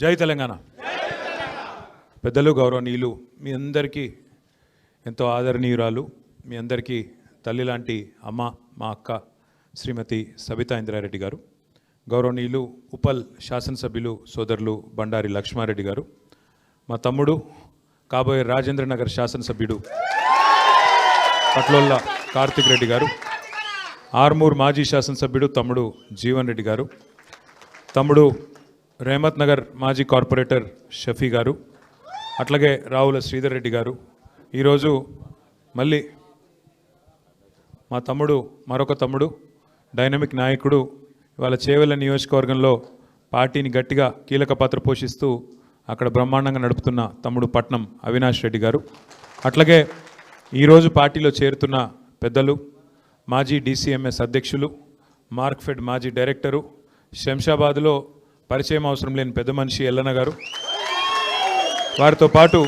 జై తెలంగాణ. పెద్దలు గౌరవనీయులు మీ అందరికీ ఎంతో ఆదరణీయురాలు మీ అందరికీ తల్లి లాంటి అమ్మ మా అక్క శ్రీమతి సబితా ఇంద్రారెడ్డి గారు గౌరవనీయులు ఉపల్ శాసనసభ్యులు సోదరులు బండారి లక్ష్మారెడ్డి గారు మా తమ్ముడు కాబోయే రాజేంద్ర నగర్ శాసనసభ్యుడు పట్లోళ్ళ కార్తిక్ రెడ్డి గారు ఆర్మూర్ మాజీ శాసనసభ్యుడు తమ్ముడు జీవన్ రెడ్డి గారు తమ్ముడు రేమత్ నగర్ మాజీ కార్పొరేటర్ షఫీ గారు అట్లాగే రావుల శ్రీధర్ రెడ్డి గారు. ఈరోజు మళ్ళీ మా తమ్ముడు మరొక తమ్ముడు డైనమిక్ నాయకుడు ఇవాళ చేవెళ్ళ నియోజకవర్గంలో పార్టీని గట్టిగా కీలక పాత్ర పోషిస్తూ అక్కడ బ్రహ్మాండంగా నడుపుతున్న తమ్ముడు పట్నం అవినాష్ రెడ్డి గారు. అట్లాగే ఈరోజు పార్టీలో చేరుతున్న పెద్దలు మాజీ డీసీఎంఎస్ అధ్యక్షులు మార్క్ఫెడ్ మాజీ డైరెక్టరు శంషాబాద్లో పరిచయం అవసరం లేని పెద్ద మనిషి ఎల్లన్న గారు వారితో పాటు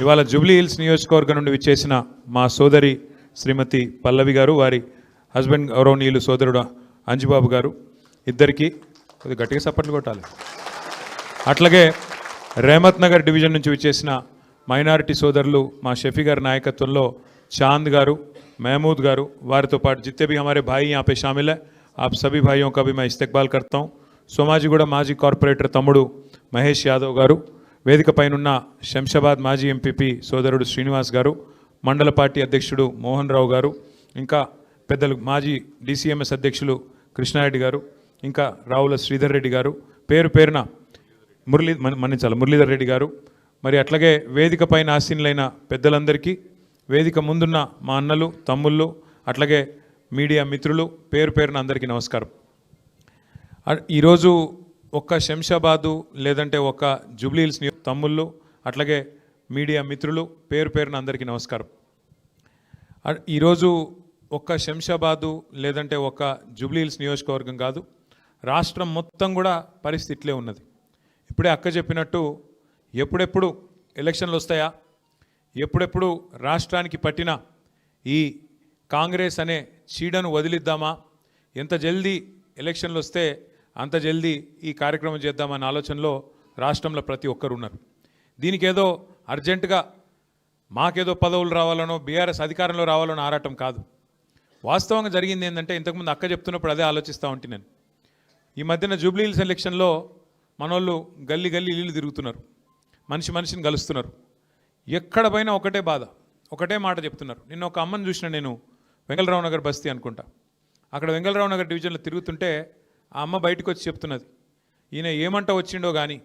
ఇవాళ జూబ్లీ హిల్స్ నియోజకవర్గం నుండి విచ్చేసిన మా సోదరి శ్రీమతి పల్లవి గారు వారి హస్బెండ్ గౌరవనీయులు సోదరుడు అంజుబాబు గారు ఇద్దరికి కొద్దిగా గట్టిగా సప్పట్లు కొట్టాలి అట్లాగే రేమత్ నగర్ డివిజన్ నుంచి విచ్చేసిన మైనారిటీ సోదరులు మా షఫీ గారి నాయకత్వంలో చాంద్ గారు महमूद గారు వారితో పాటు जितने भी हमारे भाई यहाँ पे शामिल है आप सभी भाइयों का भी मैं इस्तेकबाल करता हूँ సోమాజిగూడ మాజీ కార్పొరేటర్ తమ్ముడు మహేష్ యాదవ్ గారు వేదిక పైనున్న శంషాబాద్ మాజీ ఎంపీపీ సోదరుడు శ్రీనివాస్ గారు మండల పార్టీ అధ్యక్షుడు మోహన్ రావు గారు ఇంకా పెద్దలు మాజీ డీసీఎంఎస్ అధ్యక్షులు కృష్ణారెడ్డి గారు ఇంకా రావుల శ్రీధర్ రెడ్డి గారు పేరు పేరున మురళీ మన్నించాలి మురళీధర్ రెడ్డి గారు. మరి అట్లాగే వేదిక పైన ఆసీనులైన పెద్దలందరికీ వేదిక ముందున్న మా అన్నలు తమ్ముళ్ళు అట్లాగే మీడియా మిత్రులు పేరు పేరున అందరికీ నమస్కారం. ఈరోజు ఒక్క శంషాబాదు లేదంటే ఒక్క జూబ్లీహిల్స్ తమ్ముళ్ళు అట్లాగే మీడియా మిత్రులు పేరు పేరున అందరికీ నమస్కారం. ఈరోజు ఒక్క శంషాబాదు లేదంటే ఒక్క జూబ్లీహిల్స్ నియోజకవర్గం కాదు రాష్ట్రం మొత్తం కూడా పరిస్థితి ఇట్లే ఉన్నది. ఇప్పుడే అక్క చెప్పినట్టు ఎప్పుడెప్పుడు ఎలక్షన్లు వస్తాయా ఎప్పుడెప్పుడు రాష్ట్రానికి పట్టిన ఈ కాంగ్రెస్ అనే చీడను వదిలిద్దామా ఎంత జల్దీ ఎలక్షన్లు వస్తే అంత జల్దీ ఈ కార్యక్రమం చేద్దామన్న ఆలోచనలో రాష్ట్రంలో ప్రతి ఒక్కరు ఉన్నారు దీనికి ఏదో అర్జెంటుగా మాకేదో పదవులు రావాలనో బీఆర్ఎస్ అధికారంలో రావాలనో ఆరాటం కాదు. వాస్తవంగా జరిగింది ఏంటంటే ఇంతకుముందు అక్క చెప్తున్నప్పుడు అదే ఆలోచిస్తూ ఉంటే నేను. ఈ మధ్యన జూబ్లీ హిల్స్ ఎలక్షన్లో మనోళ్ళు గల్లీ గల్లీ ఇల్లు తిరుగుతున్నారు. మనిషి మనిషిని కలుస్తున్నారు. ఎక్కడ పోయినా ఒకటే బాధ ఒకటే మాట చెప్తున్నారు. నిన్న ఒక అమ్మని చూసిన నేను వెంగళరావు నగర్ బస్తీ అనుకుంటా. అక్కడ వెంగళరావు నగర్ డివిజన్లో తిరుగుతుంటే ఆ అమ్మ బయటకు వచ్చి చెప్తున్నది ఈయన ఏమంట వచ్చిండో కానీ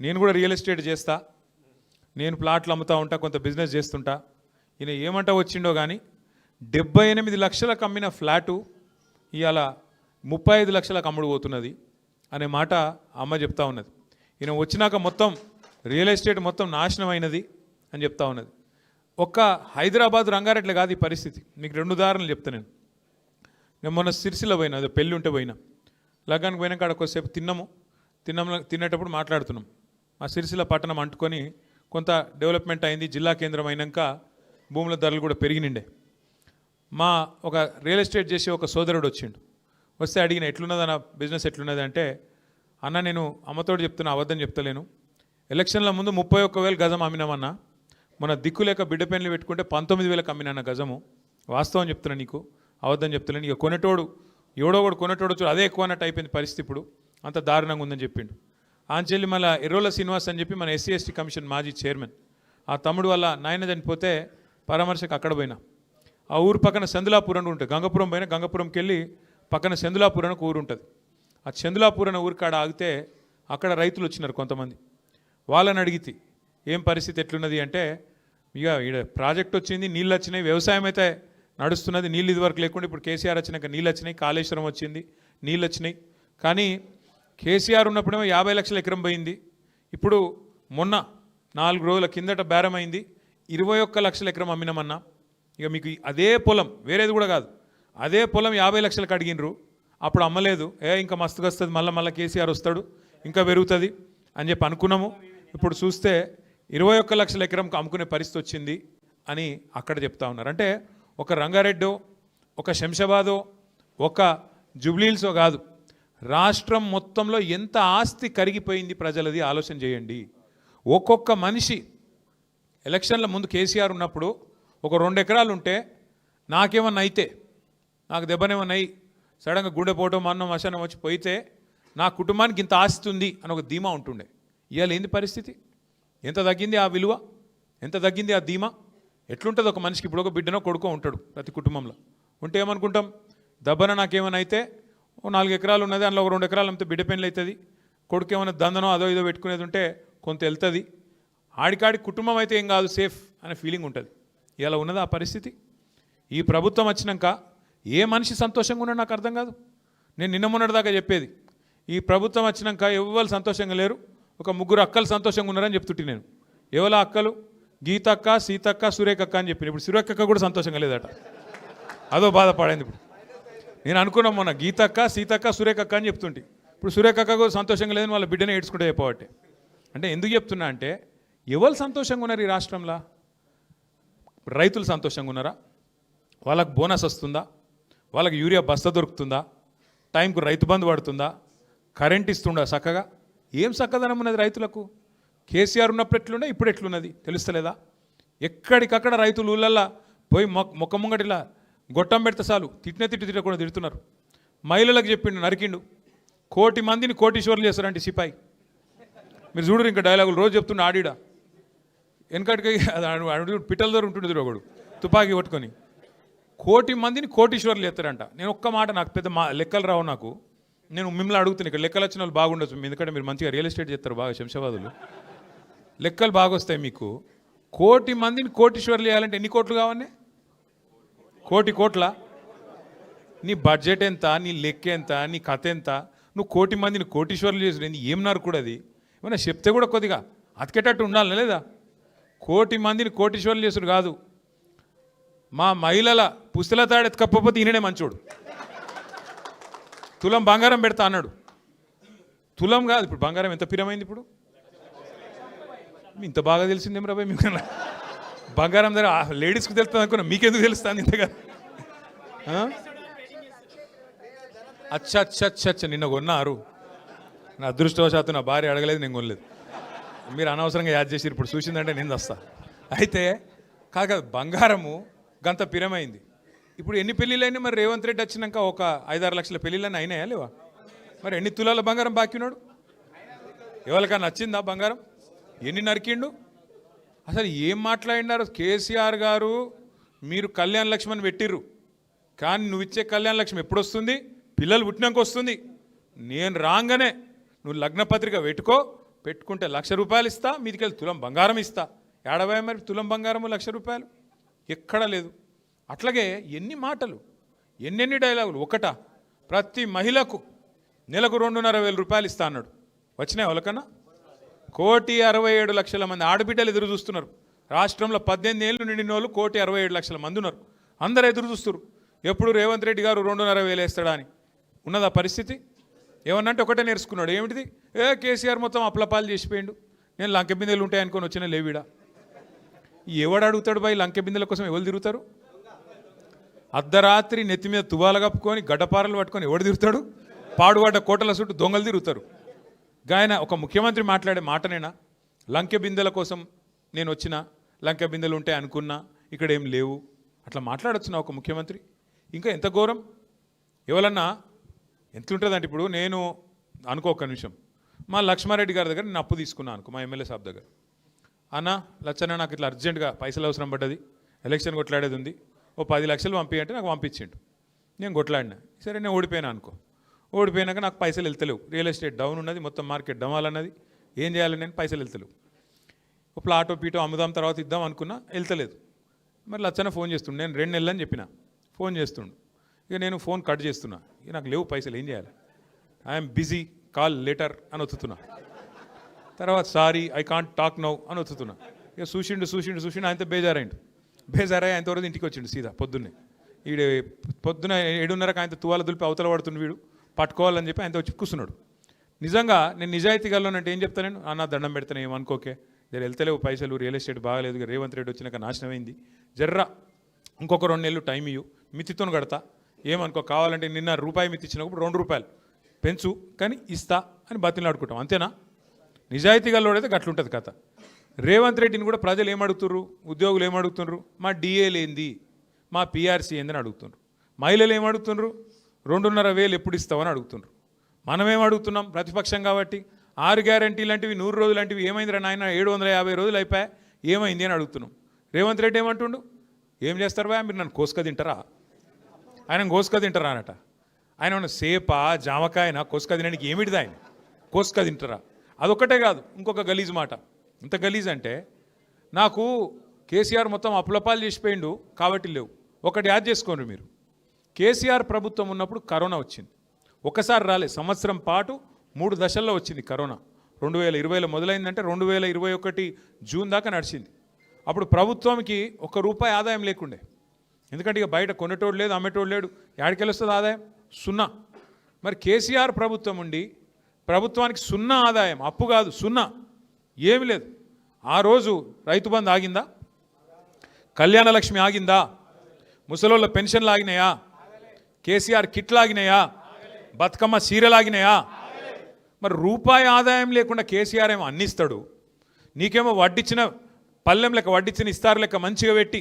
నేను కూడా రియల్ ఎస్టేట్ చేస్తా నేను ప్లాట్లు అమ్ముతా ఉంటా కొంత బిజినెస్ చేస్తుంటా ఈయన ఏమంట వచ్చిండో కానీ డెబ్బై ఎనిమిది లక్షలకు అమ్మిన ఫ్లాటు ఇవాళ ముప్పై ఐదు లక్షలకు అమ్ముడు పోతున్నది అనే మాట అమ్మ చెప్తా ఉన్నది. ఈయన వచ్చినాక మొత్తం రియల్ ఎస్టేట్ మొత్తం నాశనం అయినది అని చెప్తా ఉన్నది. ఒక్క హైదరాబాద్ రంగారెడ్డి కాదు ఈ పరిస్థితి. మీకు రెండు ఉదాహరణలు చెప్తా నేను. నేను మొన్న సిరిసిల్ల పోయినా అదే పెళ్ళి ఉంటే పోయినా. లగ్గానికి పోయినాక అక్కడ కొద్దిసేపు తిన్నాము. తిన్నాము తినేటప్పుడు మాట్లాడుతున్నాం. మా సిరిసిల్ల పట్టణం అంటుకొని కొంత డెవలప్మెంట్ అయింది జిల్లా కేంద్రం అయినాక భూముల ధరలు కూడా పెరిగినిండే. మా ఒక రియల్ ఎస్టేట్ చేసే ఒక సోదరుడు వచ్చిండు. వస్తే అడిగిన ఎట్లున్నది అన్న బిజినెస్ ఎట్లున్నది? అంటే అన్న నేను అమ్మతోడు చెప్తున్నా అబద్ధం చెప్తలేను. ఎలక్షన్ల ముందు ముప్పై ఒక్క వేలు గజం అమ్మినామన్న. మన దిక్కు లేక బిడ్డ పెన్లు పెట్టుకుంటే పంతొమ్మిది వేలకు అమ్మినాన్న గజము. వాస్తవం చెప్తున్నా నీకు అబద్ధం చెప్తలేను. ఇక కొనేటోడు ఎవడో కూడా కొనేటోడు వచ్చి అదే ఎక్కువ అన్నట్టు అయిపోయింది పరిస్థితి ఇప్పుడు. అంత దారుణంగా ఉందని చెప్పిండు. ఆంచెల్లి మళ్ళీ ఎర్రోల శ్రీనివాస్ అని చెప్పి మన ఎస్సీ ఎస్టీ కమిషన్ మాజీ చైర్మన్. ఆ తమ్ముడు వల్ల నాయన చనిపోతే పరామర్శకు అక్కడ పోయినా. ఆ ఊరు పక్కన చందులాపూర్ అని ఉంటుంది. గంగపురం పైన గంగపురంకి వెళ్ళి పక్కన చందులాపూర్ అని ఊరు ఉంటుంది. ఆ చందులాపూర్ అనే ఊరి కాడ ఆగితే అక్కడ రైతులు వచ్చినారు కొంతమంది. వాళ్ళని అడిగితే ఏం పరిస్థితి ఎట్లున్నది? అంటే ఇక ఈడ ప్రాజెక్ట్ వచ్చింది నీళ్ళు వచ్చినాయి వ్యవసాయం అయితే నడుస్తున్నది నీళ్ళు ఇదివరకు లేకుండా ఇప్పుడు కేసీఆర్ వచ్చినాక నీళ్ళు వచ్చినాయి కాళేశ్వరం వచ్చింది నీళ్ళు వచ్చినాయి. కానీ కేసీఆర్ ఉన్నప్పుడేమో యాభై లక్షల ఎకరం పోయింది. ఇప్పుడు మొన్న నాలుగు రోజుల కిందట బేరమైంది. ఇరవై ఒక్క లక్షల ఎకరం అమ్మినామన్నా. ఇక మీకు అదే పొలం వేరేది కూడా కాదు. అదే పొలం యాభై లక్షలకు అడిగినరు అప్పుడు అమ్మలేదు. ఏ ఇంకా మస్తుగా వస్తుంది మళ్ళీ మళ్ళీ కేసీఆర్ వస్తాడు ఇంకా పెరుగుతుంది అని చెప్పి అనుకున్నాము. ఇప్పుడు చూస్తే ఇరవై ఒక్క లక్షల ఎకరంకి అమ్ముకునే పరిస్థితి వచ్చింది అని అక్కడ చెప్తా ఉన్నారు. అంటే ఒక రంగారెడ్డో ఒక శంషాబాదో ఒక జుబ్లీల్సో కాదు. రాష్ట్రం మొత్తంలో ఎంత ఆస్తి కరిగిపోయింది ప్రజలది ఆలోచన చేయండి. ఒక్కొక్క మనిషి ఎలక్షన్ల ముందు కేసీఆర్ ఉన్నప్పుడు ఒక రెండు ఎకరాలు ఉంటే నాకేమన్నా అయితే నాకు దెబ్బనేమన్నా అయ్యి సడన్గా గుండె పోవటం అన్నం మశానం వచ్చి పోయితే నా కుటుంబానికి ఇంత ఆస్తి ఉంది అని ఒక ధీమా ఉంటుండే. ఇవాళ ఏంది పరిస్థితి? ఎంత తగ్గింది ఆ విలువ? ఎంత తగ్గింది ఆ ధీమా? ఎట్లుంటుంది ఒక మనిషికి? ఇప్పుడు ఒక బిడ్డనో కొడుకో ఉంటాడు ప్రతి కుటుంబంలో. ఉంటే ఏమనుకుంటాం? దబ్బన నాకేమైనా అయితే ఓ నాలుగు ఎకరాలు ఉన్నది అందులో ఒక రెండు ఎకరాలు అమ్మితే బిడ్డ పెన్లు అవుతుంది కొడుకు ఏమైనా దందనో అదో ఇదో పెట్టుకునేది ఉంటే కొంత వెళ్తుంది. ఆడికాడి కుటుంబం అయితే ఏం కాదు సేఫ్ అనే ఫీలింగ్ ఉంటుంది. ఇలా ఉన్నది ఆ పరిస్థితి. ఈ ప్రభుత్వం వచ్చినాక ఏ మనిషి సంతోషంగా ఉన్నాడు నాకు అర్థం కాదు. నేను నిన్న మొన్నటిదాకా చెప్పేది. ఈ ప్రభుత్వం వచ్చినాక ఎవ్వరు సంతోషంగా లేరు. ఒక ముగ్గురు అక్కలు సంతోషంగా ఉన్నారని చెప్తుంటే నేను. ఎవల అక్కలు? గీతక్క సీతక్క సురేఖక్క అని చెప్పిన. ఇప్పుడు సురేఖక్క కూడా సంతోషంగా లేదట. అదో బాధపడింది ఇప్పుడు. నేను అనుకున్నాం మొన్న గీతక్క సీతక్క సురేఖక్క అని చెప్తుంటే. ఇప్పుడు సురేఖక్క కూడా సంతోషంగా లేదని వాళ్ళ బిడ్డనే ఏడ్చుకుంటే చెప్పబట్టే అంటే ఎందుకు చెప్తున్నా అంటే ఎవరు సంతోషంగా ఉన్నారు ఈ రాష్ట్రంలో? రైతులు సంతోషంగా ఉన్నారా? వాళ్ళకి బోనస్ వస్తుందా? వాళ్ళకి యూరియా బస్తా దొరుకుతుందా? టైంకు రైతు బంధు పడుతుందా? కరెంట్ ఇస్తుందా చక్కగా? ఏం చక్కదనం ఉన్నది రైతులకు? కేసీఆర్ ఉన్నప్పుడు ఎట్లుండే? ఇప్పుడు ఎట్లున్నది? తెలుస్తలేదా? ఎక్కడికక్కడ రైతులు ఊళ్ళల్లా పోయి మొక్క ముంగటిలా గొట్టం పెడితే చాలు తిట్టిన తిట్టి తిట్టకుండా తిడుతున్నారు. మహిళలకు చెప్పిండు నరికిండు. కోటి మందిని కోటీశ్వర్లు చేస్తారంటే సిపాయి. మీరు చూడరు ఇంకా డైలాగులు రోజు చెప్తున్న ఆడిడా. వెనకటికి పిట్టల దగ్గర ఉంటుండదు ఒకడు తుపాకీ పట్టుకొని కోటి మందిని కోటీశ్వర్లు చేస్తారంట. నేను ఒక్క మాట నాకు పెద్ద మా లెక్కలు రావు నాకు. నేను మిమ్మల్ని అడుగుతున్నాను ఇక్కడ లెక్కలు వచ్చిన వాళ్ళు బాగుండొచ్చు. ఎందుకంటే మీరు మంచిగా రియల్ ఎస్టేట్ చేస్తారు బాగా శంషాబాదులు. లెక్కలు బాగా వస్తాయి మీకు. కోటి మందిని కోటీశ్వర్లు చేయాలంటే ఎన్ని కోట్లు కావాలి కోటి కోట్ల? నీ బడ్జెట్ ఎంత? నీ లెక్క ఎంత? నీ కథ ఎంత? నువ్వు కోటి మందిని కోటీశ్వర్లు చేసిన ఏం నరుకుడు అది? ఏమైనా చెప్తే కూడా కొద్దిగా అతికేటట్టు ఉండాలి లేదా? కోటి మందిని కోటీశ్వర్లు చేసుడు కాదు. మా మహిళల పుస్తల తాడు ఎత్తుకపోతే ఈయననే మంచోడు. తులం బంగారం పెడతా అన్నాడు. తులం కాదు ఇప్పుడు బంగారం ఎంత పిరమైంది ఇప్పుడు? ఇంత బాగా తెలిసిందేం రాబాయ్ మీకు? బంగారం ధర లేడీస్కి తెలుస్తుంది అనుకున్నా మీకెందుకు తెలుస్తుంది ఇంతగా? అచ్చా అచ్చా అచ్చా అచ్చా నిన్న కొన్నారు. నా అదృష్టవశాత్తు నా భార్య అడగలేదు నేను కొనలేదు. మీరు అనవసరంగా యాద్ చేసి ఇప్పుడు చూసిందంటే నేను వస్తా. అయితే కాక బంగారము గంత పిరమైంది. ఇప్పుడు ఎన్ని పెళ్ళిళ్ళైనా మరి రేవంత్ రెడ్డి వచ్చినాక ఒక ఐదారు లక్షల పెళ్ళిళ్ళని అయినాయా లేవా? మరి ఎన్ని తులాల బంగారం బాకీ ఉన్నాడు? ఎవరికైనా నచ్చిందా బంగారం? ఎన్ని నరికిండు? అసలు ఏం మాట్లాడినారు? కేసీఆర్ గారు మీరు కళ్యాణ లక్ష్మణ్ పెట్టిర్రు. కానీ నువ్వు ఇచ్చే కళ్యాణ లక్ష్మి ఎప్పుడు వస్తుంది పిల్లలు పుట్టినాక వస్తుంది నేను రాగానే. నువ్వు లగ్నపత్రిక పెట్టుకో పెట్టుకుంటే లక్ష రూపాయలు ఇస్తా మీదికెళ్ళి తులం బంగారం ఇస్తా. ఏడవై మరి తులం బంగారము లక్ష రూపాయలు? ఎక్కడా లేదు. అట్లాగే ఎన్ని మాటలు ఎన్నెన్ని డైలాగులు. ఒకట ప్రతి మహిళకు నెలకు రెండున్నర వేల రూపాయలు ఇస్తా అన్నాడు. వచ్చినాయి ఎవరికన్నా కోటి అరవై ఏడు లక్షల మంది ఆడబిడ్డలు ఎదురు చూస్తున్నారు. రాష్ట్రంలో పద్దెనిమిది ఏళ్ళు నిండిన వాళ్ళు కోటి అరవై ఏడు లక్షల మంది ఉన్నారు. అందరు ఎదురు చూస్తున్నారు. ఎప్పుడు రేవంత్ రెడ్డి గారు రెండున్నర వేలు వేస్తాడా అని. ఉన్నదా పరిస్థితి? ఏమన్నంటే ఒకటే నేర్చుకున్నాడు. ఏమిటిది? ఏ కేసీఆర్ మొత్తం అప్లపాలు చేసిపోయిండు. నేను లంకె బిందెలు ఉంటాయి అనుకొని వచ్చిన లేవిడా ఎవడు అడుగుతాడు బాయ్ లంక బిందెల కోసం ఎవరు తిరుగుతారు? అర్ధరాత్రి నెత్తి మీద తువాలు కప్పుకొని గడ్డపారలు పట్టుకొని ఎవడు తిరుగుతాడు? పాడుపడ్డ కోటల చుట్టూ దొంగలు తిరుగుతారు. గాయన ఒక ముఖ్యమంత్రి మాట్లాడే మాటనేనా? లంకె బిందెల కోసం నేను వచ్చిన లంకె బిందెలు ఉంటాయి అనుకున్నా ఇక్కడ ఏం లేవు. అట్లా మాట్లాడొచ్చునా ఒక ముఖ్యమంత్రి? ఇంకా ఎంత ఘోరం? ఎవరన్నా ఎంత ఉంటుందంటే ఇప్పుడు నేను అనుకో ఒక్క నిమిషం. మా లక్ష్మారెడ్డి గారి దగ్గర నేను అప్పు తీసుకున్నాను అనుకో మా ఎమ్మెల్యే సాబ్ దగ్గర. అన్న లచ్చన్న నాకు ఇట్లా అర్జెంటుగా పైసలు అవసరం పడ్డది ఎలక్షన్ కొట్లాడేది ఉంది ఓ పది లక్షలు పంపి అంటే నాకు పంపించిండు. నేను కొట్లాడినా. సరే నేను ఓడిపోయినా అనుకో. ఓడిపోయినాక నాకు పైసలు వెళ్తలేవు. రియల్ ఎస్టేట్ డౌన్ ఉన్నది మొత్తం మార్కెట్ డమాల్ అన్నది ఏం చేయాలి నేను పైసలు వెళ్తలేవు. ఒక ప్లాటో పీటో అమ్ముదాం తర్వాత ఇద్దాం అనుకున్నా వెళ్తలేదు. మరి లచ్చన ఫోన్ చేస్తుండు. నేను రెండు నెలలు అని చెప్పిన. ఫోన్ చేస్తుండు. ఇక నేను ఫోన్ కట్ చేస్తున్నా. ఇక నాకు లేవు పైసలు ఏం చేయాలి? ఐఎమ్ బిజీ కాల్ లెటర్ అని ఒత్తుతున్నా. తర్వాత sorry I can't talk now అని వచ్చుతున్నా ఇక చూసిండు చూసిండు చూసిండు ఆయనతో బేజారైండు. బేజారై ఆయన తర్వాత ఇంటికి వచ్చిండు సీదా పొద్దున్నే. ఈడు పొద్దున ఏడున్నరకు ఆయనతో తువాల దులిపి అవతల పడుతుండు వీడు. పట్టుకోవాలని చెప్పి ఆయనతో వచ్చి కూర్చున్నాడు. నిజంగా నేను నిజాయితీ గల్లోనంటే ఏం చెప్తాను నేను? అన్న దండం పెడతాను ఏమనుకోకే జర వెళ్తలేవు పైసలు రియల్ ఎస్టేట్ బాగాలేదు రేవంత్ రెడ్డి వచ్చినాక నాశనమైంది. జర్రా ఇంకొక రెండు నెలలు టైం ఇయ్యు మితితో కడతా. ఏమనుకో కావాలంటే నిన్న రూపాయి మితి ఇచ్చినప్పుడు రెండు రూపాయలు. పెంచు కానీ ఇస్తా అని బతిలాడుకుంటాం అంతేనా? నిజాయితీ గల్లోడైతే గట్లుంటుంది కథ. రేవంత్ రెడ్డిని కూడా ప్రజలు ఏమడుగుతున్నారు ఉద్యోగులు ఏమడుగుతున్నారు మా డిఏ ఏంది? మా పిఆర్సీ ఏందని అడుగుతున్నారు మహిళలు ఏమడుగుతున్నారు రెండున్నర వేలు ఎప్పుడు ఇస్తామని అడుగుతున్నారు మనమేం అడుగుతున్నాం? ప్రతిపక్షం కాబట్టి. ఆరు గ్యారంటీ లాంటివి నూరు రోజులు లాంటివి ఏమైందిరా నాయన? ఏడు వందల యాభై రోజులు అయిపోయా? ఏమైంది అని అడుగుతున్నాం. రేవంత్ రెడ్డి ఏమంటుండు? ఏం చేస్తారు బా మీరు నన్ను కోసుక తింటారా? ఆయన కోసుక తింటారా అనట ఆయన ఉన్న సేప జామకాయన? కోసుక తినడానికి ఏమిటిది ఆయన? కోసుక తింటారా? అదొక్కటే కాదు ఇంకొక గలీజ్ మాట. ఇంత గలీజ్ అంటే నాకు కేసీఆర్ మొత్తం అప్పులపాలు చేసిపోయిండు కాబట్టి లేవు. ఒకటి యాద్ చేసుకోండి మీరు. కేసీఆర్ ప్రభుత్వం ఉన్నప్పుడు కరోనా వచ్చింది. ఒకసారి రాలే సంవత్సరం పాటు మూడు దశల్లో వచ్చింది కరోనా. రెండు వేల ఇరవైలో మొదలైందంటే రెండు వేల ఇరవై ఒకటి జూన్ దాకా నడిచింది. అప్పుడు ప్రభుత్వంకి ఒక రూపాయి ఆదాయం లేకుండే. ఎందుకంటే ఇక బయట కొనేటోడు లేదు అమ్మేటోడు లేడు. యాడికెళ్ళి వస్తుంది ఆదాయం? సున్నా. మరి కేసీఆర్ ప్రభుత్వం ఉండి ప్రభుత్వానికి సున్నా ఆదాయం అప్పు కాదు సున్నా. ఏమి లేదు. ఆ రోజు రైతు బంధు ఆగిందా? కళ్యాణ లక్ష్మి ఆగిందా? ముసలోళ్ళ పెన్షన్లు ఆగినాయా? కేసీఆర్ కిట్లాగినాయా? బతుకమ్మ సీరలాగినాయా మరి రూపాయి ఆదాయం లేకుండా కేసీఆర్ ఏమో అన్నిస్తాడు. నీకేమో వడ్డిచ్చిన పల్లెం లెక్క వడ్డిచ్చిన ఇస్తారు లెక్క మంచిగా పెట్టి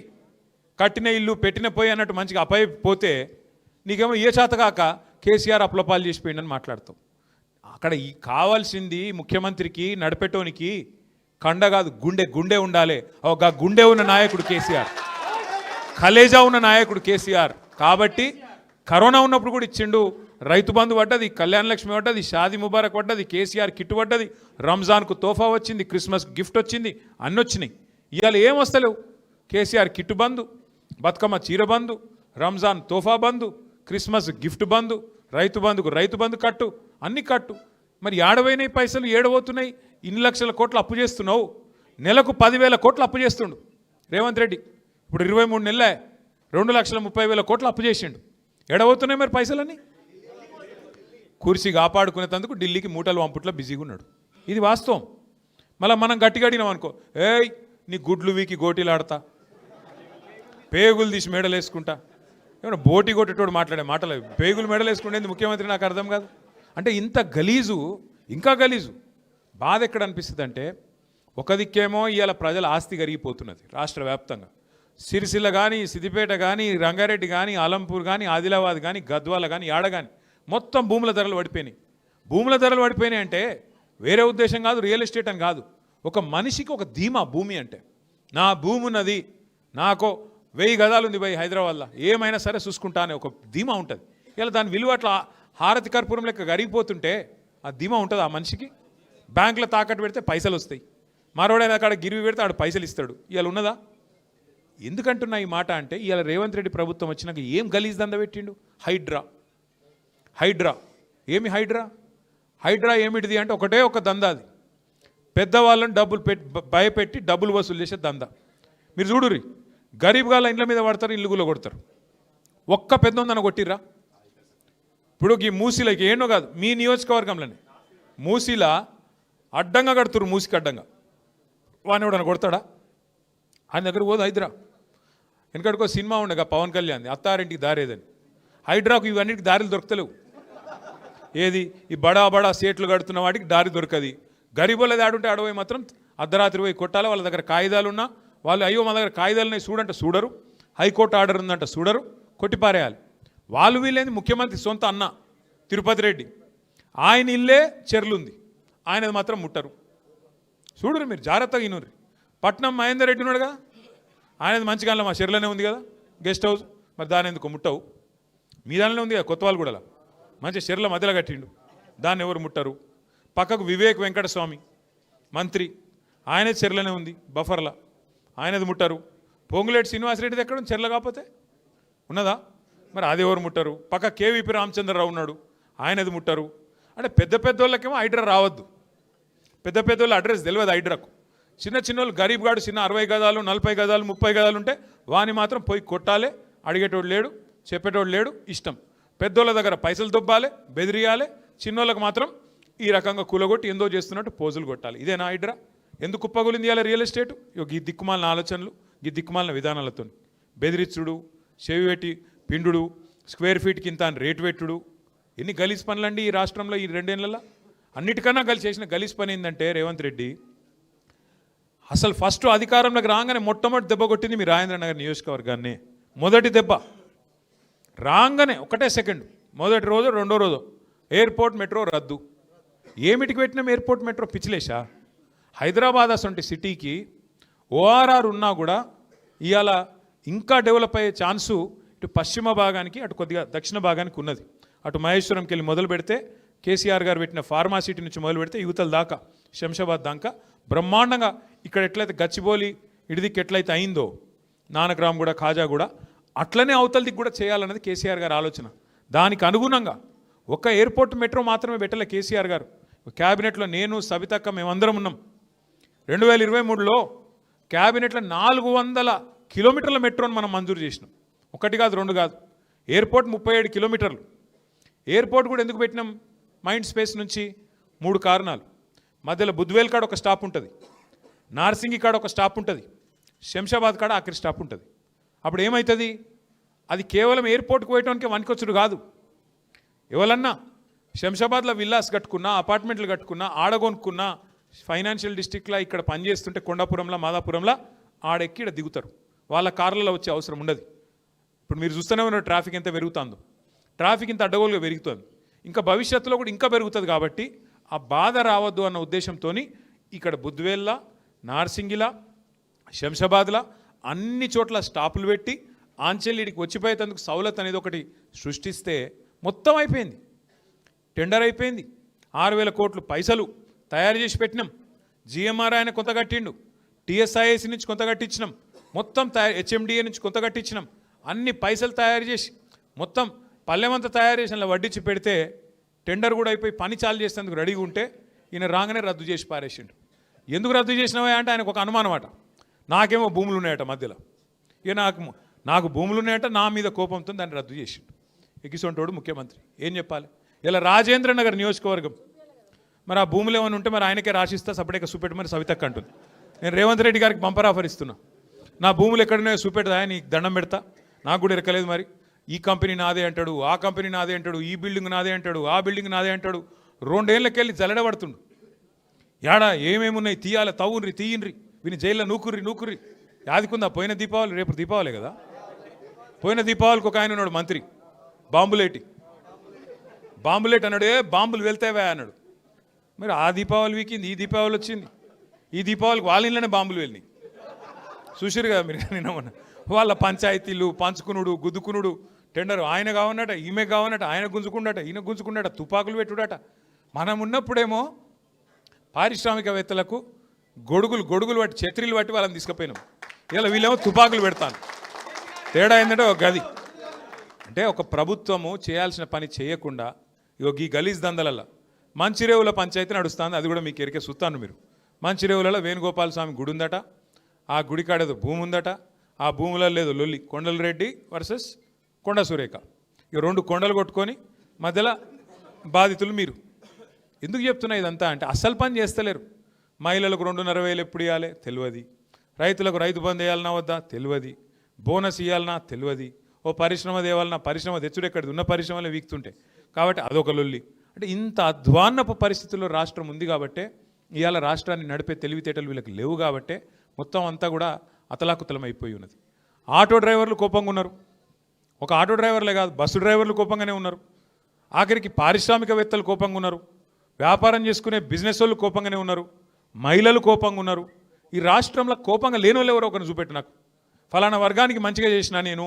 కట్టిన ఇల్లు పెట్టిన పోయి అన్నట్టు మంచిగా అపై పోతే నీకేమో ఏ చేతగాక కేసీఆర్ అప్లపాలు చేసిపోయిండని మాట్లాడతాం. అక్కడ ఈ కావాల్సింది ముఖ్యమంత్రికి నడిపెట్టోనికి కండ కాదు గుండె గుండె ఉండాలి. ఒక గుండె ఉన్న నాయకుడు కేసీఆర్. కలేజా ఉన్న నాయకుడు కేసీఆర్. కాబట్టి కరోనా ఉన్నప్పుడు కూడా ఇచ్చిండు. రైతు బంధు పడ్డది కళ్యాణ లక్ష్మి పడ్డది షాది ముబారక్ పడ్డది కేసీఆర్ కిట్ పడ్డది రంజాన్కు తోఫా వచ్చింది క్రిస్మస్ గిఫ్ట్ వచ్చింది అన్నీ వచ్చినాయి. ఇవాళ ఏం వస్తలేవు? కేసీఆర్ కిట్ బంధు బతుకమ్మ చీర బంధు రంజాన్ తోఫా బంధు క్రిస్మస్ గిఫ్ట్ బంధు రైతు బంధుకు రైతు బంధు కట్టు అన్ని కట్టు. మరి ఏడవైనాయి పైసలు ఏడవవుతున్నాయి ఇన్ని లక్షల కోట్లు అప్పు చేస్తున్నావు. నెలకు పదివేల కోట్లు అప్పు చేస్తుండు. రేవంత్ రెడ్డి ఇప్పుడు ఇరవై మూడు నెలలే రెండు లక్షల ముప్పై వేల కోట్లు అప్పు చేసిండు. ఎడబోతున్నాయి మరి పైసలని కుర్చీ కాపాడుకునేందుకు ఢిల్లీకి మూటలు పంపుట్లో బిజీగా ఉన్నాడు. ఇది వాస్తవం. మళ్ళీ మనం గట్టిగడినాం అనుకో ఏయ్ నీ గుడ్లు వీకి గోటీలాడతా పేగులు తీసి మెడలేసుకుంటా. ఏమన్నా బోటి కొట్టేటోడు మాట్లాడే మాటలు పేగులు మెడలేసుకునేది ముఖ్యమంత్రి నాకు అర్థం కాదు. అంటే ఇంత గలీజు ఇంకా గలీజు. బాధ ఎక్కడ అనిపిస్తుంది అంటే ఒక దిక్కేమో ఇవాళ ప్రజల ఆస్తి కరిగిపోతున్నది రాష్ట్ర వ్యాప్తంగా. సిరిసిల్ల కానీ సిద్దిపేట కానీ రంగారెడ్డి కానీ ఆలంపూర్ కానీ ఆదిలాబాద్ కానీ గద్వాల కానీ యాడ కానీ మొత్తం భూముల ధరలు పడిపోయినాయి. భూముల ధరలు పడిపోయినాయి అంటే వేరే ఉద్దేశం కాదు రియల్ ఎస్టేట్ అని కాదు. ఒక మనిషికి ఒక ధీమా భూమి అంటే నా భూమి ఉన్నది నాకో వెయ్యి గదాలు ఉంది భయ్ హైదరాబాద్లో ఏమైనా సరే చూసుకుంటా అనే ఒక ధీమా ఉంటుంది. ఇలా దాని విలువ అట్లా హారతి కర్పూరం లెక్క గరిగిపోతుంటే ఆ ధీమా ఉంటుంది ఆ మనిషికి? బ్యాంకులో తాకట్టు పెడితే పైసలు వస్తాయి మరోడైనా అక్కడ గిరివి పెడితే ఆడు పైసలు ఇస్తాడు ఇవాళ ఉన్నదా? ఎందుకంటున్నా ఈ మాట అంటే ఇవాళ రేవంత్ రెడ్డి ప్రభుత్వం వచ్చినాక ఏం గలీజ్ దంద పెట్టిండు? హైడ్రా. హైడ్రా. ఏమి హైడ్రా? హైడ్రా ఏమిటిది అంటే ఒకటే ఒక దందా అది. పెద్దవాళ్ళని డబ్బులు పెట్టి భయపెట్టి డబ్బులు వసూలు చేసే దందా. మీరు చూడుర్రి గరీబ్ గాల ఇండ్ల మీద పడతారు ఇల్లు కూడా కొడతారు. ఒక్క పెద్ద ఉందని కొట్టిర్రా? ఇప్పుడు ఈ మూసీలకి ఏంటో కాదు మీ నియోజకవర్గంలోనే. మూసీల అడ్డంగా కడుతురు మూసికి అడ్డంగా. వాడిని ఎవడన్నా కొడతాడా? ఆయన దగ్గర పోదు హైదరా. వెనకడికో సినిమా ఉండగా పవన్ కళ్యాణ్ అత్తారింటికి దారేదని. హైడ్రాకు ఇవన్నిటికి దారులు దొరకలేవు ఏది? ఈ బడా బడా సేట్లు కడుతున్న వాటికి దారి దొరకది. గరీబులది ఆడుంటే అడవి మాత్రం అర్ధరాత్రి పోయి కొట్టాలి? వాళ్ళ దగ్గర కాగితాలు ఉన్నా వాళ్ళు అయ్యో మా దగ్గర కాగితాలున్నాయి చూడంటే చూడరు. హైకోర్టు ఆర్డర్ ఉందంట చూడరు. కొట్టిపారేయాలి. వాళ్ళు వీళ్ళేంది? ముఖ్యమంత్రి సొంత అన్న తిరుపతి రెడ్డి. ఆయన ఇల్లే చెర్లుంది. ఆయనది మాత్రం ముట్టరు. చూడరు మీరు జాగ్రత్తగా ఇనురు పట్నం మహేందర్ రెడ్డి ఉన్నాడుగా? ఆయనది మంచిగా మా చెర్లోనే ఉంది కదా గెస్ట్ హౌస్. మరి దాని ఎందుకు ముట్టవు? మీ దానిలో ఉంది కదా కొత్త వాళ్ళు కూడా మంచి చెర్ల మధ్యలో కట్టిండు. దాన్ని ఎవరు ముట్టరు? పక్కకు వివేక్ వెంకటస్వామి మంత్రి. ఆయన చెర్లనే ఉంది బఫర్లా. ఆయనది ముట్టరు. పొంగులేటి శ్రీనివాసరెడ్డిది ఎక్కడ చెర్ల కాకపోతే? ఉన్నదా? మరి అది ఎవరు ముట్టరు? పక్క కేవీపీ రామచంద్రరావు ఉన్నాడు. ఆయనది ముట్టరు. అంటే పెద్ద పెద్దోళ్ళకేమో హైడ్రా రావద్దు. పెద్ద పెద్దోళ్ళ అడ్రస్ తెలియదు హైడ్రాకు. చిన్న చిన్నోళ్ళు గరీబ్ గాడు చిన్న అరవై గదాలు నలభై గదాలు ముప్పై గదాలు ఉంటే వాని మాత్రం పోయి కొట్టాలి అడిగేటోడు లేడు చెప్పేటోడు లేడు ఇష్టం. పెద్దోళ్ళ దగ్గర పైసలు దొబ్బాలి బెదిరియాలి చిన్నోళ్ళకి మాత్రం ఈ రకంగా కూలగొట్టి ఎందో చేస్తున్నట్టు పోజులు కొట్టాలి. ఇదే నా ఇడ్రా ఎందుకు కుప్పగొలింది ఇవాళ రియల్ ఎస్టేట్? ఈ దిక్కుమాలిన ఆలోచనలు ఈ దిక్కుమాలిన విధానాలతో. బెదిరించుడు చెవి పెట్టి పిండుడు స్క్వేర్ ఫీట్కి ఇంత అని రేటు పెట్టుడు. ఎన్ని గలీజ్ పనులండి ఈ రాష్ట్రంలో ఈ రెండేళ్ళలో అన్నిటికన్నా కలిసి చేసిన గలీజ్ పని ఏంటంటే రేవంత్ రెడ్డి అసలు ఫస్ట్ అధికారంలోకి రాగానే మొట్టమొదటి దెబ్బ కొట్టింది మీ రాజేంద్ర నగర్ నియోజకవర్గాన్ని. మొదటి దెబ్బ. రాగానే ఒకటే సెకండ్. మొదటి రోజు రెండో రోజు. ఎయిర్పోర్ట్ మెట్రో రద్దు. ఏమిటికి పెట్టినాం ఎయిర్పోర్ట్ మెట్రో? పిచ్చిలేసా హైదరాబాద్ అసంటి సిటీకి ఓఆర్ఆర్ ఉన్నా కూడా ఇవాళ ఇంకా డెవలప్ అయ్యే ఛాన్సు ఇటు పశ్చిమ భాగానికి అటు కొద్దిగా దక్షిణ భాగానికి ఉన్నది. అటు మహేశ్వరంకి వెళ్ళి మొదలు పెడితే కేసీఆర్ గారు పెట్టిన ఫార్మాసిటీ నుంచి మొదలు పెడితే యువతల దాకా శంషాబాద్ దాకా బ్రహ్మాండంగా ఇక్కడ ఎట్లయితే గచ్చిబోలి ఇడిదిక్కి ఎట్లయితే అయిందో నానగ్రామ్ కూడా ఖాజా కూడా అట్లనే అవతల దిక్కు కూడా చేయాలన్నది కేసీఆర్ గారి ఆలోచన. దానికి అనుగుణంగా ఒక్క ఎయిర్పోర్ట్ మెట్రో మాత్రమే పెట్టలే కేసీఆర్ గారు. క్యాబినెట్లో నేను సవితక్క మేమందరం ఉన్నాం. రెండు వేల ఇరవై మూడులో క్యాబినెట్లో నాలుగు వందల కిలోమీటర్ల మెట్రోని మనం మంజూరు చేసినాం. ఒకటి కాదు రెండు కాదు. ఎయిర్పోర్ట్ ముప్పై ఏడు కిలోమీటర్లు. ఎయిర్పోర్ట్ కూడా ఎందుకు పెట్టినాం? మైండ్ స్పేస్ నుంచి మూడు కారణాలు. మధ్యలో బుద్వేల్ కాడ ఒక స్టాప్ ఉంటుంది. నార్సింగి కాడ ఒక స్టాప్ ఉంటుంది. శంషాబాద్ కాడ ఆఖరి స్టాప్ ఉంటుంది. అప్పుడు ఏమవుతుంది అది కేవలం ఎయిర్పోర్ట్కి పోయటానికి వనికొచ్చుడు కాదు. ఎవరన్నా శంషాబాద్లో విల్లాస్ కట్టుకున్నా అపార్ట్మెంట్లు కట్టుకున్నా ఆడగొనుక్కున్నా ఫైనాన్షియల్ డిస్టిక్లో ఇక్కడ పనిచేస్తుంటే కొండాపురంలో మాదాపురంలో ఆడెక్కి ఇక్కడ దిగుతారు. వాళ్ళ కార్లలో వచ్చే అవసరం ఉండదు. ఇప్పుడు మీరు చూస్తూనే ఉన్నారు ట్రాఫిక్ ఎంత పెరుగుతుందో. ట్రాఫిక్ ఇంత అడ్డగోలుగా పెరుగుతుంది. ఇంకా భవిష్యత్తులో కూడా ఇంకా పెరుగుతుంది కాబట్టి ఆ బాధ రావద్దు అన్న ఉద్దేశంతో ఇక్కడ బుద్వేల్లా నార్సింగిలా శంషాబాద్లా అన్ని చోట్ల స్టాపులు పెట్టి ఆంచెల్లిడికి వచ్చిపోయేటందుకు సౌలత్ అనేది ఒకటి సృష్టిస్తే మొత్తం అయిపోయింది. టెండర్ అయిపోయింది. ఆరు వేల కోట్లు పైసలు తయారు చేసి పెట్టినాం. జిఎంఆర్ ఆయన కొంత కట్టిండు. టీఎస్ఐఎస్ నుంచి కొంత కట్టించినాం. మొత్తం తయారు హెచ్ఎండిఏ నుంచి కొంత కట్టించినాం. అన్ని పైసలు తయారు చేసి మొత్తం పల్లెమంతా తయారు చేసిన వడ్డించి పెడితే టెండర్ కూడా అయిపోయి పని చాలు చేసేందుకు రెడీగా ఉంటే ఈయన రాగానే రద్దు చేసి పారేసిండు. ఎందుకు రద్దు చేసినావా అంటే ఆయనకు ఒక అనుమానం అట. నాకేమో భూములు ఉన్నాయట మధ్యలో. ఇక నాకు నాకు భూములు ఉన్నాయట నా మీద కోపంతో దాన్ని రద్దు చేసిండు. ఎగిసొంటోడు ముఖ్యమంత్రి. ఏం చెప్పాలి? ఇలా రాజేంద్ర నగర్ నియోజకవర్గం. మరి ఆ భూములు ఏమైనా ఉంటే మరి ఆయనకే రాసిస్తా సపడేక చూపెట్టమని సవితక్క అంటుంది. నేను రేవంత్ రెడ్డి గారికి బంపర్ ఆఫర్ ఇస్తున్నా. నా భూములు ఎక్కడున్నాయో చూపెడదా నీకు దండం పెడతా. నాకు కూడా ఎరకలేదు మరి. ఈ కంపెనీ నాదే అంటాడు ఆ కంపెనీ నాదే అంటాడు ఈ బిల్డింగ్ నాదే అంటాడు ఆ బిల్డింగ్ నాదే అంటాడు. రెండేళ్ళకెళ్ళి జల్లడబడుతుండు యాడా ఏమేమి ఉన్నాయి తీయాలి తవ్వుండ్రి తీయండ్రి. విని జైల్లో నూకుర్రి నూకుర్రి. యాదికుందా? పోయిన దీపావళి రేపు దీపావళి కదా. పోయిన దీపావళికి ఒక ఆయన ఉన్నాడు మంత్రి. బాంబులేటి. బాంబులేట్ అన్నాడు ఏ బాంబులు వెళ్తావా అన్నాడు. మరి ఆ దీపావళి వీకింది? ఈ దీపావళి వచ్చింది. ఈ దీపావళికి వాళ్ళ ఇళ్ళనే బాంబులు వెళ్ళినాయి. చూసిరు కదా మీరు నిన్న మొన్న. వాళ్ళ పంచాయతీలు పంచుకునుడు గుద్దుకునుడు. టెండర్ ఆయన కావన్నట ఈమె కావన్నట ఆయన గుంజుకుండట ఈయన గుంజుకుండట తుపాకులు పెట్టుడట. మనం ఉన్నప్పుడేమో పారిశ్రామికవేత్తలకు గొడుగులు గొడుగులు పట్టి ఛత్రీలు పట్టి వాళ్ళని తీసుకుపోయినాం. ఇలా వీళ్ళేమో తుపాకులు పెడతాను తేడా ఏంటంటే ఒక గది. అంటే ఒక ప్రభుత్వము చేయాల్సిన పని చేయకుండా ఇగో ఈ గలీజ్ దందలల్ల మంచిరేవుల పంచాయతీ నడుస్తుంది. అది కూడా మీకు ఎరికే సుత్తాను మీరు. మంచిరేవులలో వేణుగోపాల స్వామి గుడి ఉందట ఆ గుడి కాడేదో భూమి ఉందట ఆ భూములలో లేదో లొల్లి కొండల రెడ్డి వర్సెస్ కొండ సురేఖ. ఇక రెండు కొండలు కొట్టుకొని మధ్యలో బాధితులు మీరు. ఎందుకు చెప్తున్నా ఇదంతా అంటే అస్సలు పని చేస్తలేరు. మహిళలకు రెండున్నర వేలు ఎప్పుడు ఇవ్వాలి తెలియదు రైతులకు రైతు బంధు వేయాలన్నా వద్దా? తెలియదు బోనస్ ఇవ్వాలన్నా తెలియదు ఓ పరిశ్రమ దేవాలన్నా పరిశ్రమ తెచ్చుడు ఎక్కడ ఉన్న పరిశ్రమలే వీక్తుంటే. కాబట్టి అదొక లొల్లి. అంటే ఇంత అధ్వాన్నపు పరిస్థితుల్లో రాష్ట్రం ఉంది కాబట్టే ఇవాళ రాష్ట్రాన్ని నడిపే తెలివితేటలు వీళ్ళకి లేవు కాబట్టే మొత్తం అంతా కూడా అతలాకుతలం అయిపోయి ఉన్నది. ఆటో డ్రైవర్లు కోపంగా ఉన్నారు. ఒక ఆటో డ్రైవర్లే కాదు బస్సు డ్రైవర్లు కోపంగానే ఉన్నారు. ఆఖరికి పారిశ్రామికవేత్తలు కోపంగా ఉన్నారు. వ్యాపారం చేసుకునే బిజినెస్ వాళ్ళు కోపంగానే ఉన్నారు మహిళలు కోపంగా ఉన్నారు ఈ రాష్ట్రంలో కోపంగా లేని వాళ్ళు ఎవరో ఒకరిని చూపెట్టు నాకు ఫలానా వర్గానికి మంచిగా చేసినా నేను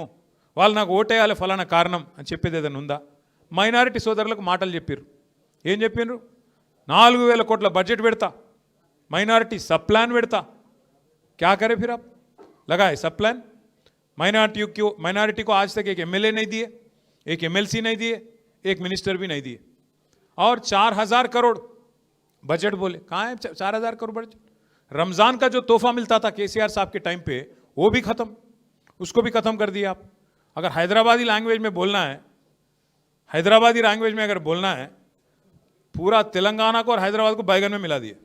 వాళ్ళు నాకు ఓటేయాలి ఫలానా కారణం అని చెప్పేది ఏదైనా ఉందా మైనారిటీ సోదరులకు మాటలు చెప్పారు ఏం చెప్పినారు నాలుగు వేల కోట్ల బడ్జెట్ పెడతా మైనారిటీ సబ్ ప్లాన్ పెడతా क्या करे फिर आप लगाए सब प्लान माइनॉरिटी को माइनॉरिटी को आज तक एक एमएलए नहीं दिए एक एमएलसी नहीं दिए एक मिनिस्टर भी नहीं दिए और चार हजार करोड़ बजट बोले कहाँ है च- चार हजार करोड़ बजट रमजान का जो तोहफा मिलता था केसीआर साहब के टाइम पे वो भी खत्म उसको भी खत्म कर दिया आप अगर हैदराबादी लैंग्वेज में बोलना है हैदराबादी लैंग्वेज में अगर बोलना है पूरा तेलंगाना को और हैदराबाद को बैगन में मिला दिए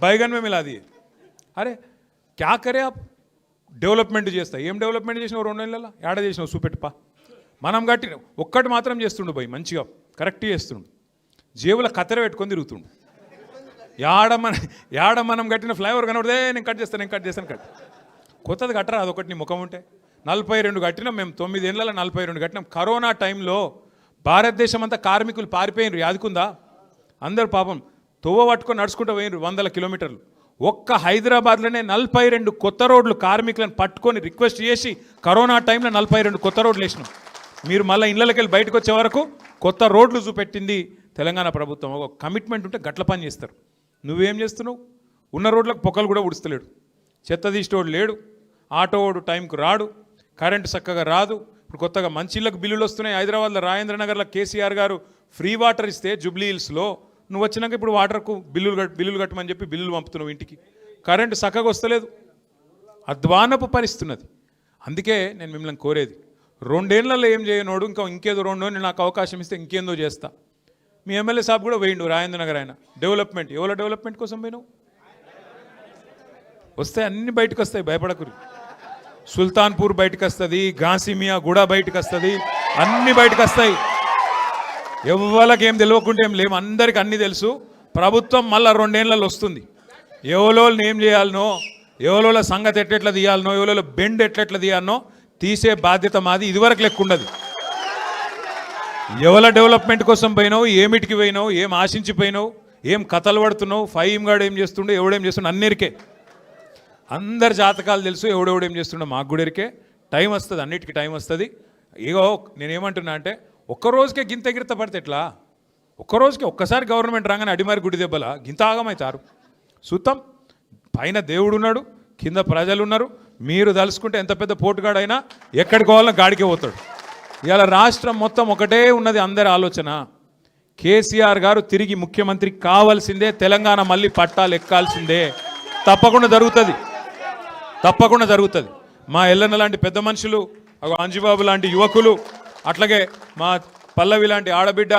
बैगन में मिला दिए అరే క్యా కరే ఆప్ డెవలప్మెంట్ చేస్తా ఏం డెవలప్మెంట్ చేసినావు రెండు నెలల ఏడ చేసినావు చూపెట్టుపా మనం కట్టిన ఒక్కటి మాత్రం చేస్తుండు పోయి మంచిగా కరెక్ట్ చేస్తుండు. జేబుల కత్తెర పెట్టుకొని తిరుగుతుండు. యాడ మన యాడ మనం కట్టిన ఫ్లైఓవర్ కనబడితే నేను కట్ చేస్తాను నేను కట్ చేస్తాను కట్. కొత్తది కట్టరా అదొకటి నీ ముఖం ఉంటే. నలభై రెండు కట్టినాం మేము తొమ్మిదేళ్ళలో నలభై రెండు కట్టినాం. కరోనా టైంలో భారతదేశం అంతా కార్మికులు పారిపోయినరు యాదుకుందా? అందరు పాపం తువ్వ పట్టుకొని నడుచుకుంటూ పోయినరు వందల కిలోమీటర్లు. ఒక్క హైదరాబాద్లోనే నలభై రెండు కొత్త రోడ్లు కార్మికులను పట్టుకొని రిక్వెస్ట్ చేసి కరోనా టైంలో నలభై రెండు కొత్త రోడ్లు వేసినాం. మీరు మళ్ళీ ఇళ్ళకి వెళ్ళి బయటకు వచ్చే వరకు కొత్త రోడ్లు చూపెట్టింది తెలంగాణ ప్రభుత్వం. ఒక కమిట్మెంట్ ఉంటే గట్ల పని చేస్తారు. నువ్వేం చేస్తున్నావు? ఉన్న రోడ్లకు పొక్కలు కూడా ఉడుస్తలేడు చెత్త తీసేవాడు లేడు. ఆటో వాడు టైంకు రాడు. కరెంటు చక్కగా రాదు. ఇప్పుడు కొత్తగా మంచి ఇళ్ళకు బిల్లులు వస్తున్నాయి. హైదరాబాద్లో రాజేంద్రనగర్లో కేసీఆర్ గారు ఫ్రీ వాటర్ ఇస్తే జూబ్లీ హిల్స్లో నువ్వు వచ్చినాక ఇప్పుడు వాటర్కు బిల్లులు కట్ బిల్లులు కట్టమని చెప్పి బిల్లులు పంపుతున్నావు ఇంటికి. కరెంటు చక్కగా వస్తలేదు. అధ్వానపు పరిస్తున్నది అందుకే నేను మిమ్మల్ని కోరేది రెండేళ్ళలో ఏం చేయనోడు ఇంకా ఇంకేదో రెండో నేను నాకు అవకాశం ఇస్తే ఇంకేందో చేస్తా. మీ ఎమ్మెల్యే సాబ్ కూడా వేయండు రాజేంద్ర నగర్ ఆయన. డెవలప్మెంట్ ఎవరి డెవలప్మెంట్ కోసం పోయినావు? వస్తాయి అన్ని బయటకు వస్తాయి భయపడకురి. సుల్తాన్పూర్ బయటకు వస్తుంది ఘాసిమియా కూడా బయటకు వస్తుంది అన్ని బయటకు వస్తాయి ఎవ్వరికి ఏం తెలియకుంటే ఏం లేము అందరికి అన్నీ తెలుసు. ప్రభుత్వం మళ్ళా రెండేళ్ళలో వస్తుంది. ఎవలోని ఏం చేయాలనో ఎవలోల సంగతి ఎట్లెట్లా తీయాలనో ఎవలో బెండ్ ఎట్లెట్లా తీయాలనో తీసే బాధ్యత మాది ఇదివరకు లెక్క ఉండదు. ఎవల డెవలప్మెంట్ కోసం పోయినావు ఏమిటికి పోయినావు ఏం ఆశించిపోయినావు ఏం కథలు పడుతున్నావు ఫైమ్ గాడు ఏం చేస్తుండో ఎవడేం చేస్తుండో అన్నిరికే అందరి జాతకాలు తెలుసు ఎవడెవడేం చేస్తుండో మాకు కూడా ఎరికే టైం వస్తుంది అన్నిటికీ టైం వస్తుంది. ఇగో నేనేమంటున్నా అంటే ఒక్కరోజుకే గింత గిరత పడితే ఎట్లా? ఒక్కరోజుకి ఒక్కసారి గవర్నమెంట్ రాగానే అడిమారి గుడి దెబ్బల? గింత ఆగమవుతారు సుత్తం పైన దేవుడు ఉన్నాడు కింద ప్రజలు ఉన్నారు మీరు తలుసుకుంటే ఎంత పెద్ద పోటుగాడైనా ఎక్కడికి పోవాలన్నా గాడికే పోతాడు. ఇలా రాష్ట్రం మొత్తం ఒకటే ఉన్నది అందరి ఆలోచన. కేసీఆర్ గారు తిరిగి ముఖ్యమంత్రి కావాల్సిందే తెలంగాణ మళ్ళీ పట్టాలు ఎక్కాల్సిందే. తప్పకుండా జరుగుతుంది. తప్పకుండా జరుగుతుంది. మా ఎల్లన్న లాంటి పెద్ద మనుషులు అంజుబాబు లాంటి యువకులు అట్లాగే మా పల్లవి లాంటి ఆడబిడ్డ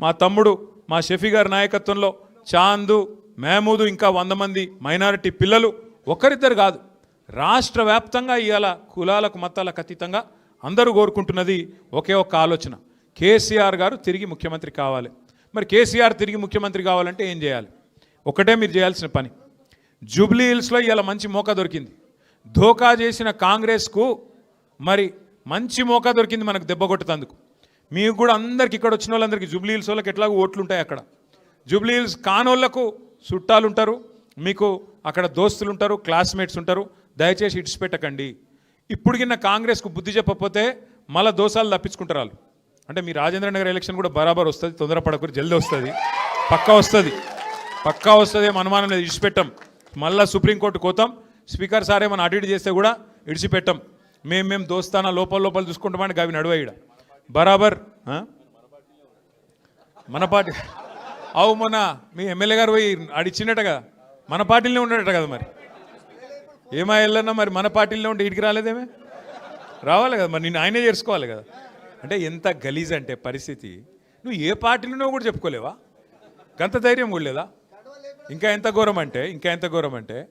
మా తమ్ముడు మా షఫీ గారి నాయకత్వంలో చాందు మహమూదు ఇంకా వంద మంది మైనారిటీ పిల్లలు ఒకరిద్దరు కాదు. రాష్ట్ర వ్యాప్తంగా ఇవాళ కులాలకు మతాలకు అతీతంగా అందరూ కోరుకుంటున్నది ఒకే ఒక్క ఆలోచన. కేసీఆర్ గారు తిరిగి ముఖ్యమంత్రి కావాలి. మరి కేసీఆర్ తిరిగి ముఖ్యమంత్రి కావాలంటే ఏం చేయాలి? ఒకటే మీరు చేయాల్సిన పని. జూబ్లీ హిల్స్లో ఇవాళ మంచి మోకా దొరికింది. ధోకా చేసిన కాంగ్రెస్కు మరి మంచి మోకా దొరికింది మనకు దెబ్బ కొట్టుతందుకు మీకు కూడా అందరికి ఇక్కడ వచ్చిన వాళ్ళందరికీ జూబ్లీ హిల్స్ వాళ్ళకి ఎట్లాగో ఓట్లు ఉంటాయి అక్కడ. జూబ్లీ హిల్స్ కానోళ్ళకు చుట్టాలు ఉంటారు మీకు అక్కడ దోస్తులు ఉంటారు క్లాస్మేట్స్ ఉంటారు. దయచేసి ఇడిచిపెట్టకండి ఇప్పుడు కింద కాంగ్రెస్కు బుద్ధి చెప్పకపోతే మళ్ళా దోషాలు తప్పించుకుంటారు వాళ్ళు. అంటే మీ రాజేంద్ర నగర్ ఎలక్షన్ కూడా బరాబర్ వస్తుంది తొందరపడకూరి జల్దీ వస్తుంది పక్కా వస్తుంది. పక్కా వస్తుంది ఏం అనుమానం లేదు ఇడిచిపెట్టాం మళ్ళీ సుప్రీంకోర్టు కోతాం స్పీకర్ సార్ ఏమైనా అటు ఇటు చేస్తే కూడా ఇడిచిపెట్టాం మేము మేము దోస్తానా లోపల లోపల చూసుకుంటామని అవి నడువాయిడ బరాబర్ మన పార్టీ అవు మొన్న మీ ఎమ్మెల్యే గారు పోయి అడిచిండట కదా మన పార్టీలోనే ఉన్నాడట కదా మరి? ఏమా వెళ్ళన్నా మరి మన పార్టీలో ఉంటే ఇడికి రాలేదేమే? రావాలి కదా మరి నేను ఆయనే చేసుకోవాలి కదా. అంటే ఎంత గలీజ్ అంటే పరిస్థితి. నువ్వు ఏ పార్టీలోనో కూడా చెప్పుకోలేవా? గంత ధైర్యం కూడా లేదా? ఇంకా ఎంత ఘోరం అంటే ఇంకా ఎంత ఘోరం అంటే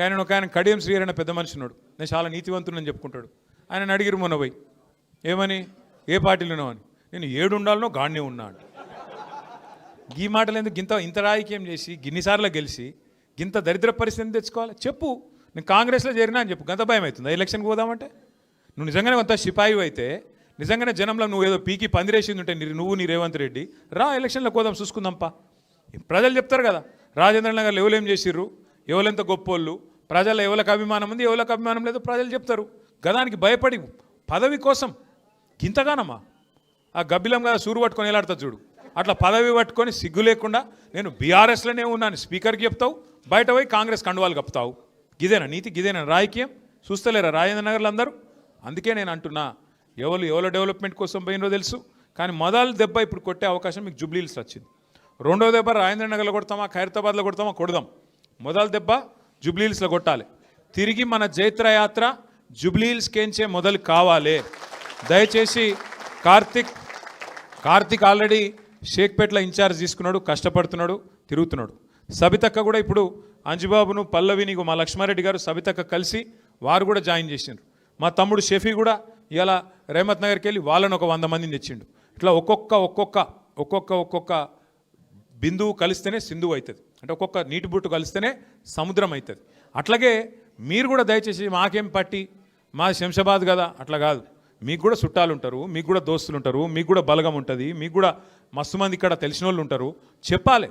ఆయన ఒక ఆయన కడియం శ్రీహరణ పెద్ద మనిషి నేను చాలా నీతివంతునని చెప్పుకుంటాడు. ఆయన అడిగిరు మొన్న పోయి ఏమని? ఏ పార్టీలోనో అని. నేను ఏడు ఉండాలనో గాడినే ఉన్నా అంట. ఈ మాటలు ఎందుకు గింత ఇంత రాజకీయం చేసి గిన్నిసార్లు గెలిచి గింత దరిద్ర పరిస్థితిని తెచ్చుకోవాలి? చెప్పు. నేను కాంగ్రెస్లో చేరినా అని చెప్పు గంత భయం అవుతుంది. ఎలక్షన్కి పోదామంటే? నువ్వు నిజంగానే కొంత సిపాయి అయితే నిజంగానే జనంలో నువ్వు ఏదో పీకి పందిరేసింది ఉంటే నువ్వు నీ రేవంత్ రెడ్డి రా ఎలక్షన్లో పోదాం చూసుకుందాంపా. ప్రజలు చెప్తారు కదా రాజేంద్ర నగర్లో ఎవరు ఏం చేసిర్రు? ఎవరెంత గొప్పోళ్ళు? ప్రజల ఎవరికి అభిమానం ఉంది ఎవరికి అభిమానం లేదు ప్రజలు చెప్తారు. గదానికి భయపడి పదవి కోసం గింతగానమ్మా ఆ గబ్బిలం కదా సూరు పట్టుకొని ఎలాడుతా చూడు. అట్లా పదవి పట్టుకొని సిగ్గు లేకుండా నేను బీఆర్ఎస్లోనే ఉన్నాను స్పీకర్కి చెప్తావు బయట పోయి కాంగ్రెస్ కండువాలు కప్పుతావు. గిదేనా నీతి గిదేనా రాజకీయం? చూస్తలేరా రాజేంద్ర నగర్లో అందరూ? అందుకే నేను అంటున్నా ఎవరు ఎవరి డెవలప్మెంట్ కోసం పోయినో తెలుసు కానీ మొదలు దెబ్బ ఇప్పుడు కొట్టే అవకాశం మీకు జూబ్లీహిల్స్ వచ్చింది. రెండో దెబ్బ రాజేంద్ర నగర్లో కొడతామా ఖైరతాబాద్లో కొడతామా? కొడదాం. మొదలు దెబ్బ జూబ్లీహిల్స్లో కొట్టాలి. తిరిగి మన జైత్రయాత్ర జూబ్లీహిల్స్ కేంచే మొదలు కావాలి. దయచేసి కార్తిక్ కార్తిక్ ఆల్రెడీ షేక్పేట్లో ఇన్ఛార్జ్ తీసుకున్నాడు కష్టపడుతున్నాడు తిరుగుతున్నాడు. సబితక్క కూడా ఇప్పుడు అంజుబాబును పల్లవిని మా లక్ష్మారెడ్డి గారు సబితక్క కలిసి వారు కూడా జాయిన్ చేసిండ్రు. మా తమ్ముడు షఫీ కూడా ఇలా రేమత్ నగర్కి వెళ్ళి వాళ్ళని ఒక వంద మందిని తెచ్చిండు. ఇట్లా ఒక్కొక్క ఒక్కొక్క ఒక్కొక్క ఒక్కొక్క బిందువు కలిస్తేనే సింధువు అవుతుంది అంటే ఒక్కొక్క నీటి బుట్టు కలిస్తేనే సముద్రం అవుతుంది అట్లాగే మీరు కూడా దయచేసి మాకేం పట్టి? మా శంషాబాద్ కదా? అట్లా కాదు. మీకు కూడా చుట్టాలు ఉంటారు మీకు కూడా దోస్తులు ఉంటారు మీకు కూడా బలగం ఉంటుంది మీకు కూడా మస్తు మంది ఇక్కడ తెలిసిన వాళ్ళు ఉంటారు. చెప్పాలి.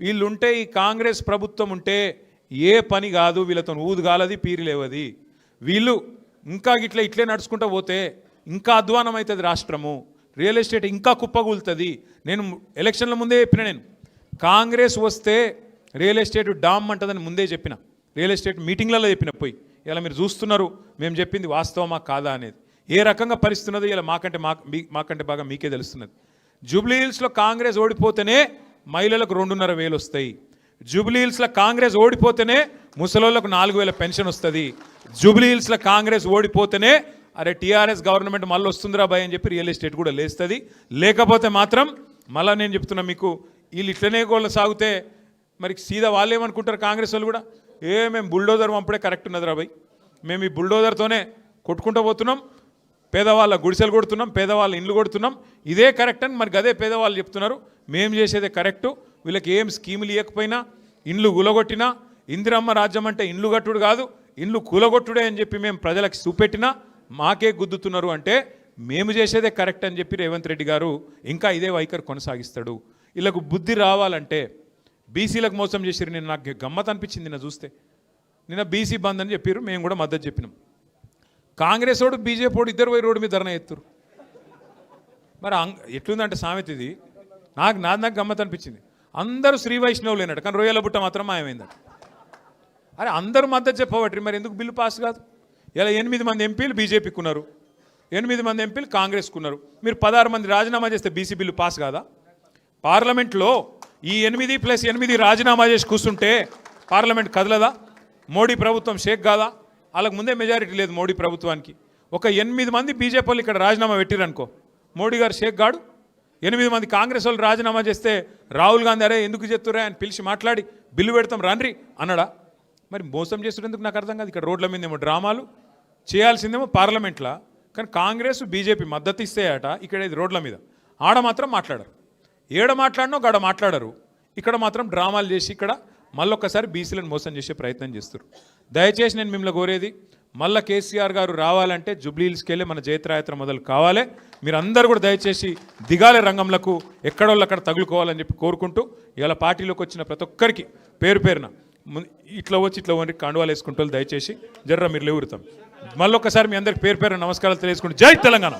వీళ్ళుంటే ఈ కాంగ్రెస్ ప్రభుత్వం ఉంటే ఏ పని కాదు వీళ్ళతో ఊదు కాలది పీరి లేవది వీళ్ళు ఇంకా ఇట్లా ఇట్లే నడుచుకుంటూ పోతే ఇంకా అధ్వానం అవుతుంది రాష్ట్రము. రియల్ ఎస్టేట్ ఇంకా కుప్పగూలుతుంది. నేను ఎలక్షన్ల ముందే చెప్పిన నేను. కాంగ్రెస్ వస్తే రియల్ ఎస్టేట్ డామ్ అంటదని ముందే చెప్పిన. రియల్ ఎస్టేట్ మీటింగ్లలో చెప్పిన పోయి. ఇలా మీరు చూస్తున్నారు మేము చెప్పింది వాస్తవమా కాదా అనేది. ఏ రకంగా పరిస్థితున్నదో ఇలా మాకంటే మా మీ- మాకంటే బాగా మీకే తెలుస్తున్నది. జూబ్లీ హిల్స్లో కాంగ్రెస్ ఓడిపోతేనే మహిళలకు రెండున్నర వేలు వస్తాయి. జూబ్లీ హిల్స్లో కాంగ్రెస్ ఓడిపోతేనే ముసలోళ్ళకు నాలుగు వేల పెన్షన్ వస్తుంది. జూబ్లీ హిల్స్లో కాంగ్రెస్ ఓడిపోతేనే అరే టీఆర్ఎస్ గవర్నమెంట్ మళ్ళీ వస్తుందిరా భయ్ అని చెప్పి రియల్ ఎస్టేట్ కూడా లేస్తుంది. లేకపోతే మాత్రం మళ్ళీ నేను చెప్తున్నా మీకు వీళ్ళు ఇట్లనే గోళ్ళు సాగితే మరి సీదా వాళ్ళు ఏమనుకుంటారు కాంగ్రెస్ వాళ్ళు కూడా? ఏ మేము బుల్డోజర్ పంపడే కరెక్ట్ ఉన్నదిరా భయ్. మేము ఈ బుల్డోజర్తోనే కొట్టుకుంటూ పోతున్నాం పేదవాళ్ళ గుడిసెలు కొడుతున్నాం పేదవాళ్ళ ఇండ్లు కొడుతున్నాం. ఇదే కరెక్ట్ అని మరి గదే పేదవాళ్ళు చెప్తున్నారు. మేము చేసేదే కరెక్టు. వీళ్ళకి ఏం స్కీములు ఇవ్వకపోయినా ఇండ్లు గులగొట్టినా ఇందిరమ్మ రాజ్యం అంటే ఇండ్లు కట్టుడు కాదు ఇండ్లు కూలగొట్టుడే అని చెప్పి మేము ప్రజలకు చూపెట్టినా మాకే గుద్దుతున్నారు అంటే మేము చేసేదే కరెక్ట్ అని చెప్పి రేవంత్ రెడ్డి గారు ఇంకా ఇదే వైఖరి కొనసాగిస్తాడు. వీళ్ళకు బుద్ధి రావాలంటే బీసీలకు మోసం చేసిరు నేను నాకు గమ్మత్ అనిపించింది నిన్న చూస్తే. నిన్న బీసీ బంద్ అని చెప్పారు మేము కూడా మద్దతు చెప్పినాం. కాంగ్రెస్ వాడు బీజేపీ వాడు ఇద్దరు పోయి రోడ్డు మీద ధరణ ఎత్తురు మరి ఎట్లుందంటే సామెత ఇది నాకు నా నాకు గమ్మత్ అనిపించింది. అందరూ శ్రీ వైష్ణవులేనట కానీ రొయ్యల బుట్ట మాత్రం మాయమైందట. అరే అందరూ మద్దతు చెప్పబట్టి మరి ఎందుకు బిల్లు పాస్ కాదు? ఇలా ఎనిమిది మంది ఎంపీలు బీజేపీకి ఉన్నారు ఎనిమిది మంది ఎంపీలు కాంగ్రెస్కి ఉన్నారు మీరు పదహారు మంది రాజీనామా చేస్తే బీసీ బిల్లు పాస్ కాదా? పార్లమెంట్లో ఈ ఎనిమిది ప్లస్ ఎనిమిది రాజీనామా చేసి కూర్చుంటే పార్లమెంట్ కదలదా? మోడీ ప్రభుత్వం షేక్ కాదా? వాళ్ళకు ముందే మెజారిటీ లేదు మోడీ ప్రభుత్వానికి. ఒక ఎనిమిది మంది బీజేపీ వాళ్ళు ఇక్కడ రాజీనామా పెట్టిరనుకో మోడీ గారు షేక్ గాడు ఎనిమిది మంది కాంగ్రెస్ వాళ్ళు రాజీనామా చేస్తే రాహుల్ గాంధీ అరే ఎందుకు చెప్తురా అని పిలిచి మాట్లాడి బిల్లు పెడతాం రండ్రి అన్నాడా. మరి మోసం చేస్తున్నందుకు నాకు అర్థం కాదు. ఇక్కడ రోడ్ల మీద ఏమో డ్రామాలు. చేయాల్సిందేమో పార్లమెంట్లో. కానీ కాంగ్రెస్ బీజేపీ మద్దతు అట ఇక్కడ ఇది రోడ్ల మీద. ఆడ మాత్రం మాట్లాడరు. ఏడ మాట్లాడినో గడ మాట్లాడరు. ఇక్కడ మాత్రం డ్రామాలు చేసి ఇక్కడ మళ్ళొక్కసారి బీసీలను మోసం చేసే ప్రయత్నం చేస్తారు దయచేసి నేను మిమ్మల్ని కోరేది మళ్ళా కేసీఆర్ గారు రావాలంటే జుబ్లీహిల్స్కి వెళ్ళి మన జయత్రయాత్ర మొదలు కావాలి. మీరు కూడా దయచేసి దిగాలే రంగంలకు ఎక్కడోళ్ళక్కడ తగులుకోవాలని చెప్పి కోరుకుంటూ ఇవాళ పార్టీలోకి వచ్చిన ప్రతి ఒక్కరికి పేరు పేరున ఇట్లా వచ్చి ఇట్లా వండి కండువాలు వేసుకుంటూ వాళ్ళు దయచేసి జర్ర మీరు లేవురుతాం. మళ్ళొక్కసారి మీ అందరికి పేరు పేరు నమస్కారాలు తెలియజేసుకుంటూ జై తెలంగాణ.